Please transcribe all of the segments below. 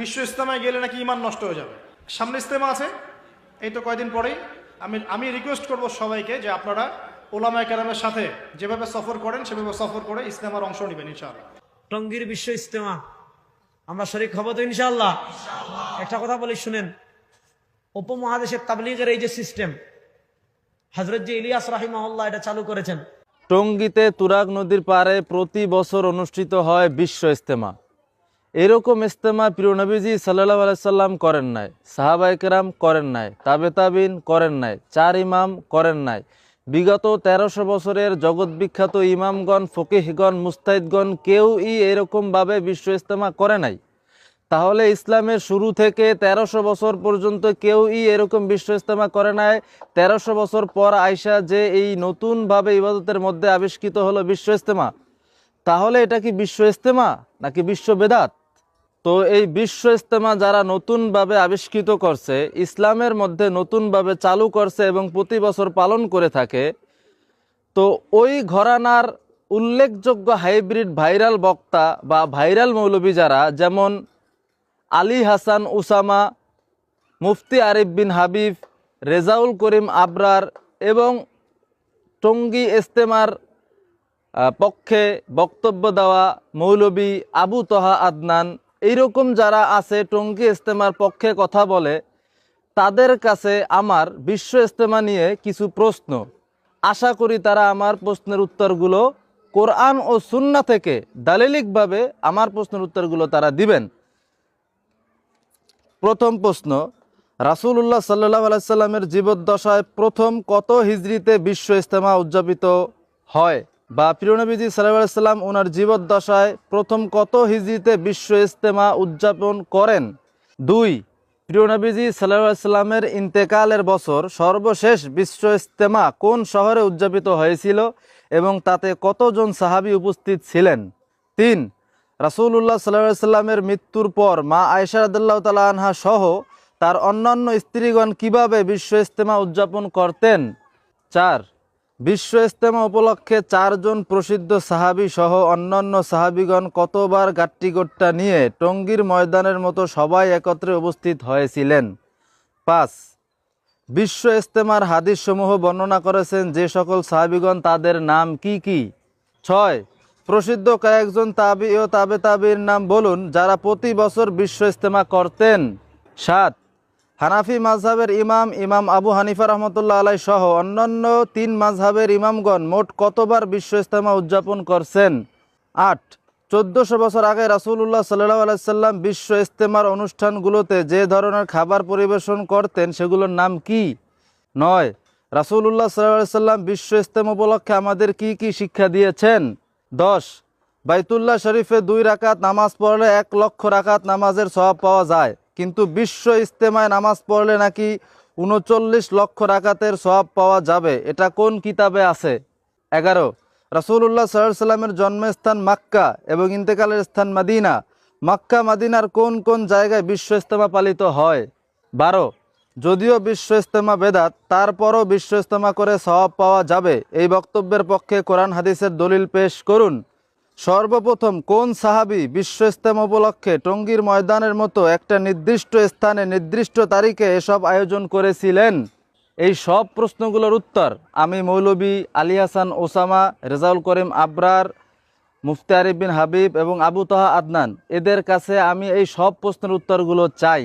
বিশ্ব ইস্তেমায় গেলে নাকি ইমান নষ্ট হয়ে যাবে। সামনে ইস্তেমা আছে এই তো কয়দিন পরেই। আমি আমি রিকোয়েস্ট করব সবাইকে যে আপনারা ওলামায় কেরামের সাথে যেভাবে সফর করেন সেভাবে সফর করে ইস্তেমার অংশ নেবেন ইনশাআল্লাহ। টঙ্গীর বিশ্ব ইস্তেমা আমরা শরিক হব তো ইনশাল্লাহ একটা কথা বলি শুনেন। উপমহাদেশের তাবলিগের এই যে সিস্টেম হজরত যে ইলিয়াস রাহিমাহুল্লাহ এটা চালু করেছেন। টঙ্গীতে তুরাগ নদীর পাড়ে প্রতি বছর অনুষ্ঠিত হয় বিশ্ব ইস্তেমা এরকম ইস্তেমা প্রিয় নবীজি সাল্লাহ আলাইসাল্লাম করেন নাই সাহাবাইকেরাম করেন নাই তাবে তাবিন করেন নাই, চার ইমাম করেন নাই। বিগত তেরোশো বছরের জগৎ বিখ্যাত ইমামগণ, ফকিহগণ, মুস্তাহিদগণ কেউই এরকমভাবে বিশ্ব ইস্তেমা করে নাই। তাহলে ইসলামের শুরু থেকে তেরোশো বছর পর্যন্ত কেউই এরকম বিশ্ব ইস্তেমা করে নাই। তেরোশো বছর পর আইসা যে এই নতুনভাবে ইবাদতের মধ্যে আবিষ্কৃত হলো বিশ্ব ইস্তেমা তাহলে এটা কি বিশ্ব ইস্তেমা নাকি বিশ্ব বেদাত? তো এই বিশ্ব ইস্তেমা যারা নতুনভাবে আবিষ্কৃত করছে, ইসলামের মধ্যে নতুনভাবে চালু করছে এবং প্রতি বছর পালন করে থাকে, তো ওই ঘরানার উল্লেখযোগ্য হাইব্রিড ভাইরাল বক্তা বা ভাইরাল মৌলবী যারা, যেমন আলী হাসান উসামা, মুফতি আরিফ বিন হাবিব, রেজাউল করিম আবরার এবং টঙ্গী ইস্তেমার পক্ষে বক্তব্য দেওয়া মৌলবী আবু তহা আদনান এইরকম যারা আছে, টঙ্গী ইস্তেমার পক্ষে কথা বলে, তাদের কাছে আমার বিশ্ব ইস্তেমা নিয়ে কিছু প্রশ্ন। আশা করি তারা আমার প্রশ্নের উত্তরগুলো কোরআন ও সুন্না থেকে দালিলিকভাবে আমার প্রশ্নের উত্তরগুলো তারা দিবেন। প্রথম প্রশ্ন, রাসূলুল্লাহ সাল্লাহ আলাইসাল্লামের জীবদ্দশায় প্রথম কত হিজড়িতে বিশ্ব ইস্তেমা উদযাপিত হয়? বা প্রিয়নবীজি আলাইসাল্লাম ওনার জীবদ্দশায় প্রথম কত হিজড়িতে বিশ্ব ইজতেমা উদযাপন করেন? দুই প্রিয়নবীজি আলাইসাল্লামের ইন্তেকালের বছর সর্বশেষ বিশ্ব ইজতেমা কোন শহরে উদযাপিত হয়েছিল এবং তাতে কতজন সাহাবী উপস্থিত ছিলেন? তিন, রাসূলুল্লাহ সাল্লাহ সাল্লামের মৃত্যুর পর মা আয়সা রাদুল্লাহ তালা আনহা সহ তার অন্যান্য স্ত্রীগণ কীভাবে বিশ্ব ইজতেমা উদযাপন করতেন? চার বিশ্ব ইস্তেমা উপলক্ষে চারজন প্রসিদ্ধ সাহাবী সহ অন্যান্য সাহাবীগণ কতবার গাট্টিগোট্টা নিয়ে টঙ্গীর ময়দানের মতো সবাই একত্রে উপস্থিত হয়েছিলেন। পাঁচ, বিশ্ব ইস্তেমার হাদিসসমূহ বর্ণনা করেছেন যে সকল সাহাবিগণ তাদের নাম কি কি। ছয়, প্রসিদ্ধ কয়েকজন তাবি ও তাবে তাবির নাম বলুন যারা প্রতি বছর বিশ্ব ইস্তেমা করতেন। সাত হানাফি মাঝহাবের ইমাম ইমাম আবু হানিফা রহমতুল্লাহ আলাই সহ অন্যান্য তিন মাঝহাবের ইমামগণ মোট কতবার বিশ্ব ইস্তেমা উদযাপন করছেন? আট, চোদ্দশো বছর আগে রাসূলুল্লাহ সাল্লাহ আলাইসাল্লাম বিশ্ব ইস্তেমার অনুষ্ঠানগুলোতে যে ধরনের খাবার পরিবেশন করতেন সেগুলোর নাম কি? নয়, রাসূলুল্লাহ সাল্লাহ সাল্লাম বিশ্ব ইস্তেমা উপলক্ষে আমাদের কি কি শিক্ষা দিয়েছেন? দশ, বাইতুল্লাহ শরীফে দুই রাকাত নামাজ পড়লে এক লক্ষ রাকাত নামাজের সওয়াব পাওয়া যায়। কিন্তু বিশ্ব ইস্তেমায় নামাজ পড়লে নাকি উনচল্লিশ লক্ষ রাকাতের সওয়াব পাওয়া যাবে? এটা কোন কিতাবে আছে? এগারো, রাসূলুল্লাহ সাল্লাহ সাল্লামের জন্মস্থান মাক্কা এবং ইন্তেকালের স্থান মাদিনা। মাক্কা, মাদিনার কোন কোন জায়গায় বিশ্ব ইস্তেমা পালিত হয়? বারো, যদিও বিশ্ব ইস্তেমা বেদাত, তারপরও বিশ্ব ইস্তেমা করে সওয়াব পাওয়া যাবে। এই বক্তব্যের পক্ষে কোরআন হাদিসের দলিল পেশ করুন। সর্বপ্রথম কোন সাহাবি বিশ্ব ইস্তেমা উপলক্ষে টঙ্গীর ময়দানের মতো একটা নির্দিষ্ট স্থানে নির্দিষ্ট তারিখে এসব আয়োজন করেছিলেন? এই সব প্রশ্নগুলোর উত্তর আমি মৌলবী আলী হাসান ওসামা, রেজাউল করিম আবরার, মুফতি আরিফ বিন হাবিব এবং আবু তাহা আদনান, এদের কাছে আমি এই সব প্রশ্নের উত্তরগুলো চাই।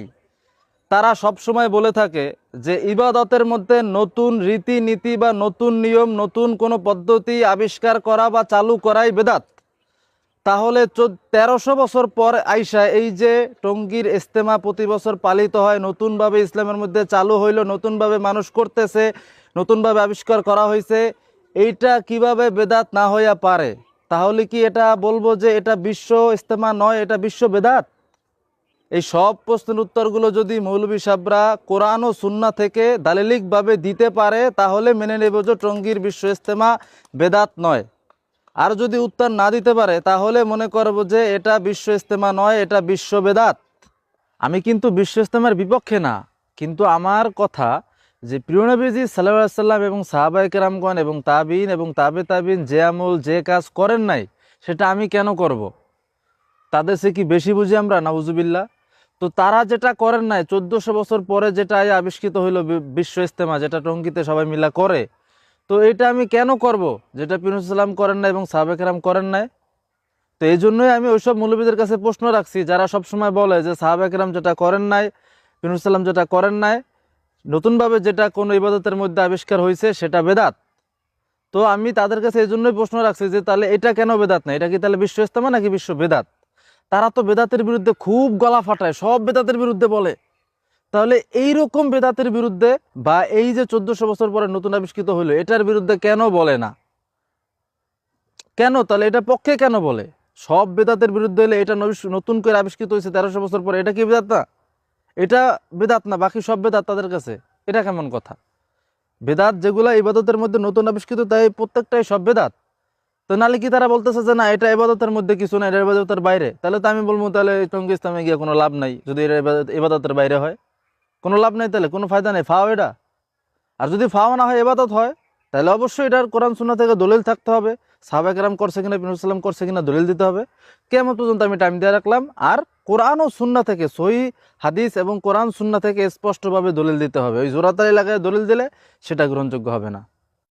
তারা সবসময় বলে থাকে যে ইবাদতের মধ্যে নতুন রীতিনীতি বা নতুন নিয়ম, নতুন কোনো পদ্ধতি আবিষ্কার করা বা চালু করাই বেদাত। তাহলে তেরোশো বছর পর আইসা এই যে টঙ্গীর ইস্তেমা প্রতি বছর পালিত হয়, নতুনভাবে ইসলামের মধ্যে চালু হইল, নতুনভাবে মানুষ করতেছে, নতুনভাবে আবিষ্কার করা হয়েছে এইটা কীভাবে বেদাত না হইয়া পারে? তাহলে কি এটা বলব যে এটা বিশ্ব ইস্তেমা নয়, এটা বিশ্ব বেদাত? এই সব প্রশ্নের উত্তরগুলো যদি মৌলবী সাবরা কোরআন ও সুন্না থেকে দালিলিকভাবে দিতে পারে, তাহলে মেনে নেব যে টঙ্গীর বিশ্ব ইস্তেমা বেদাত নয়। আর যদি উত্তর না দিতে পারে, তাহলে মনে করব যে এটা বিশ্ব ইস্তেমা নয়, এটা বিশ্ব বেদাত। আমি কিন্তু বিশ্ব ইস্তেমার বিপক্ষে না, কিন্তু আমার কথা যে প্রিয়নবীজি সাল্লাহ সাল্লাম এবং সাহাবাই কেরামগণ এবং তাবিন এবং তাবে তাবিন যে আমল, যে কাজ করেন নাই, সেটা আমি কেন করব। তাদের সে কি বেশি বুঝি আমরা? নাউজুবিল্লা তো তারা যেটা করেন নাই, চোদ্দোশো বছর পরে যেটা আবিষ্কৃত হইল বিশ্ব ইস্তেমা যেটা টঙ্গিতে সবাই মিলা করে তো এটা আমি কেন করব? যেটা পিনুসাল্লাম করেন নাই এবং সাহাবেকেরাম করেন নাই। তো এই জন্যই আমি ওইসব মৌলবীদের কাছে প্রশ্ন রাখছি, যারা সবসময় বলে যে সাহাবেকেরাম যেটা করেন নাই পিনুসাল্লাম যেটা করেন নাই, নতুনভাবে যেটা কোনো ইবাদতের মধ্যে আবিষ্কার হয়েছে সেটা বেদাত। তো আমি তাদের কাছে এই জন্যই প্রশ্ন রাখছি যে তাহলে এটা কেন বেদাত না? এটা কি তাহলে বিশ্ব ইস্তেমা নাকি বিশ্ব বেদাত তারা তো বেদাতের বিরুদ্ধে খুব গলা ফাটায়, সব বেদাতের বিরুদ্ধে বলে। তাহলে এই রকম বেদাতের বিরুদ্ধে বা এই যে চোদ্দশো বছর পরে নতুন আবিষ্কৃত হইল এটার বিরুদ্ধে কেন বলে না? কেন? তাহলে এটা পক্ষে কেন বলে? সব বেদাতের বিরুদ্ধে হলে এটা নতুন করে আবিষ্কৃত হয়েছে তেরোশো বছর পরে, এটা কি বেদাত না? এটা বেদাত না, বাকি সব বেদাত তাদের কাছে। এটা কেমন কথা? বেদাত যেগুলা ইবাদতের মধ্যে নতুন আবিষ্কৃত, তাই প্রত্যেকটাই সব বেদাত। তো নালে কি তারা বলতেছে যে না, এটা ইবাদতের মধ্যে কিছু না, এটা ইবাদতের বাইরে? তাহলে তো আমি বলব, তাহলে টঙ্গি ইসলামে গিয়ে কোনো লাভ নাই, যদি এটা ইবাদতের বাইরে হয়। কোনো লাভ নেই তাহলে, কোনো ফায়দা নেই, ফাও এটা। আর যদি ফাও না হয়, এবাদত হয়, তাহলে অবশ্যই এটার কোরআন সুন্না থেকে দলিল থাকতে হবে। সাহাবাকেরাম করছে কিনা বিনুসাল্লাম করছে কিনা, দলিল দিতে হবে। কেমন পর্যন্ত আমি টাইম দিয়ে রাখলাম। আর কোরআন ও সুন্না থেকে, সহি হাদিস এবং কোরআন সুন্না থেকে স্পষ্টভাবে দলিল দিতে হবে। ওই জোরাতার এলাকায় দলিল দিলে সেটা গ্রহণযোগ্য হবে না।